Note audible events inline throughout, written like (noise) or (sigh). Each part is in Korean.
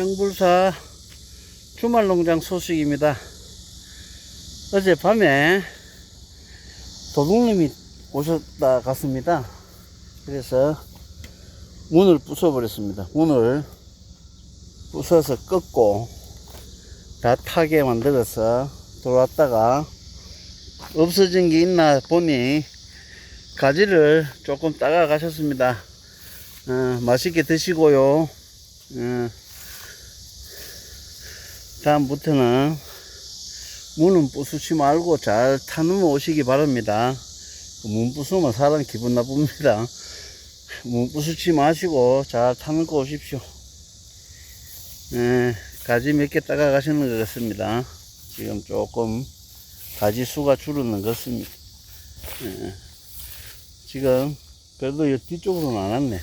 형불사 주말 농장 소식입니다. 어젯밤에 도둑님이 오셨다 갔습니다. 그래서 문을 부숴버렸습니다. 문을 부숴서 꺾고 다 타게 만들어서 들어왔다가 없어진 게 있나 보니 가지를 조금 따가 가셨습니다. 어, 맛있게 드시고요. 어, 다음부터는 문은 부수지 말고 잘 타놓으면 오시기 바랍니다. 그문 부수면 사람 기분 나쁩니다. (laughs) 문 부수지 마시고 잘 타놓고 오십시오. 예, 가지 몇 개 따가 가시는 것 같습니다. 지금 조금 가지 수가 줄어든 것 같습니다. 예, 지금 그래도 이 뒤쪽으로는 안 왔네.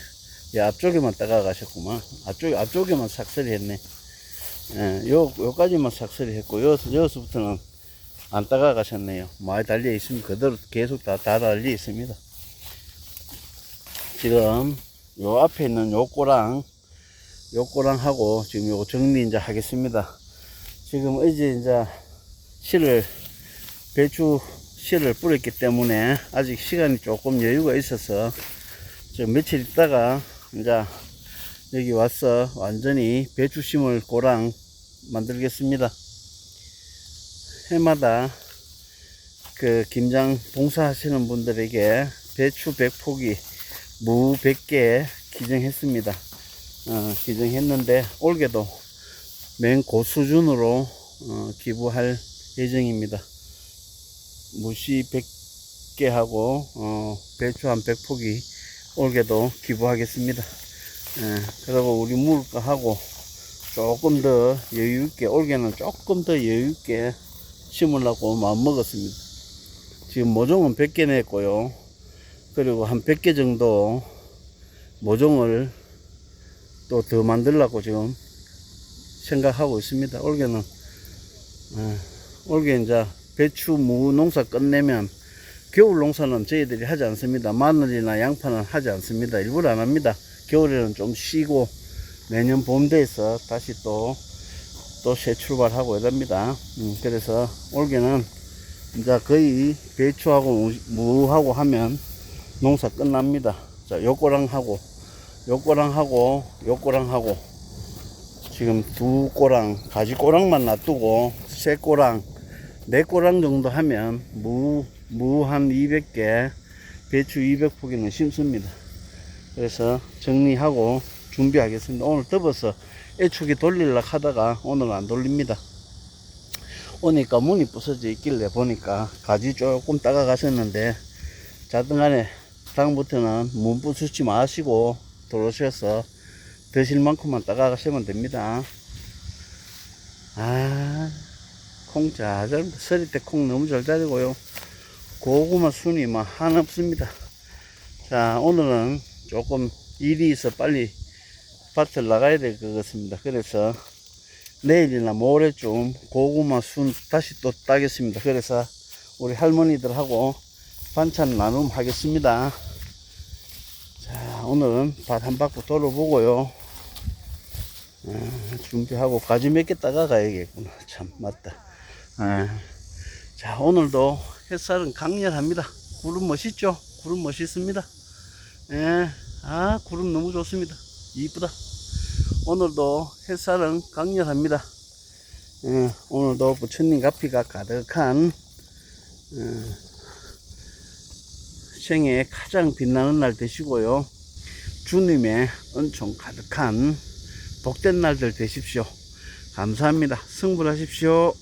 이 앞쪽에만 따가 가셨구만. 앞쪽, 앞쪽에만 삭설이 했네. 예, 요, 요까지만 삭설이 했고, 요, 여기서부터는 안 따가 가셨네요. 많이 달려 있으면 그대로 계속 다, 다 달려 있습니다. 지금 요 앞에 있는 요 꼬랑, 요 꼬랑하고 지금 요거 정리 이제 하겠습니다. 지금 어제 이제 씨를, 배추 씨를 뿌렸기 때문에 아직 시간이 조금 여유가 있어서 지금 며칠 있다가 이제 여기 와서 완전히 배추 심을 고랑 만들겠습니다. 해마다 그 김장 봉사하시는 분들에게 배추 100포기, 무 100개 기증했습니다. 어, 기증했는데 올해도 맨 고 수준으로 어, 기부할 예정입니다. 무시 100개 하고 어, 배추 한 100포기 올해도 기부하겠습니다. 예, 그리고 우리 물가 하고 조금 더 여유 있게 올해는 조금 더 여유 있게 심으려고 마음 먹었습니다. 지금 모종은 100개 냈고요. 그리고 한 100개 정도 모종을 또 더 만들려고 지금 생각하고 있습니다. 올해는 예, 올해 이제 배추 무 농사 끝내면 겨울 농사는 저희들이 하지 않습니다. 마늘이나 양파는 하지 않습니다. 일부러 안 합니다. 겨울에는 좀 쉬고 내년 봄 돼서 다시 또, 또 새 출발하고 이럽니다. 음, 그래서 올해는 이제 거의 배추하고 무- 무하고 하면 농사 끝납니다. 자, 요꼬랑하고, 요꼬랑하고, 요꼬랑하고, 지금 두 꼬랑, 가지 꼬랑만 놔두고, 세 꼬랑, 네 꼬랑 정도 하면 무, 무 한 200개, 배추 200포기는 심습니다. 그래서 정리하고 준비하겠습니다. 오늘 덮어서 애축이 돌리려고 하다가 오늘 안 돌립니다. 오니까 문이 부서져 있길래 보니까 가지 조금 따가 가셨는데 자등간에 다음부터는 문 부수지 마시고 들어오셔서 드실 만큼만 따가 가시면 됩니다. 아, 콩잘 자랍니다. 서리 때 콩 너무 잘 자리고요. 고구마 순이 막 하나 없습니다. 자, 오늘은 조금 일이 있어 빨리 밭을 나가야 될 것 같습니다. 그래서 내일이나 모레쯤 고구마 순 다시 또 따겠습니다. 그래서 우리 할머니들하고 반찬 나눔 하겠습니다. 자, 오늘은 밭 한 바퀴 돌아보고요. 아, 준비하고 가지 몇 개 따가 가야겠구나. 참, 맞다. 아, 자, 오늘도 햇살은 강렬합니다. 구름 멋있죠? 구름 멋있습니다. 예, 아, 구름 너무 좋습니다. 이쁘다. 오늘도 햇살은 강렬합니다. 예, 오늘도 부처님 가피가 가득한, 어, 생애 가장 빛나는 날 되시고요. 주님의 은총 가득한 복된 날들 되십시오. 감사합니다. 승불하십시오.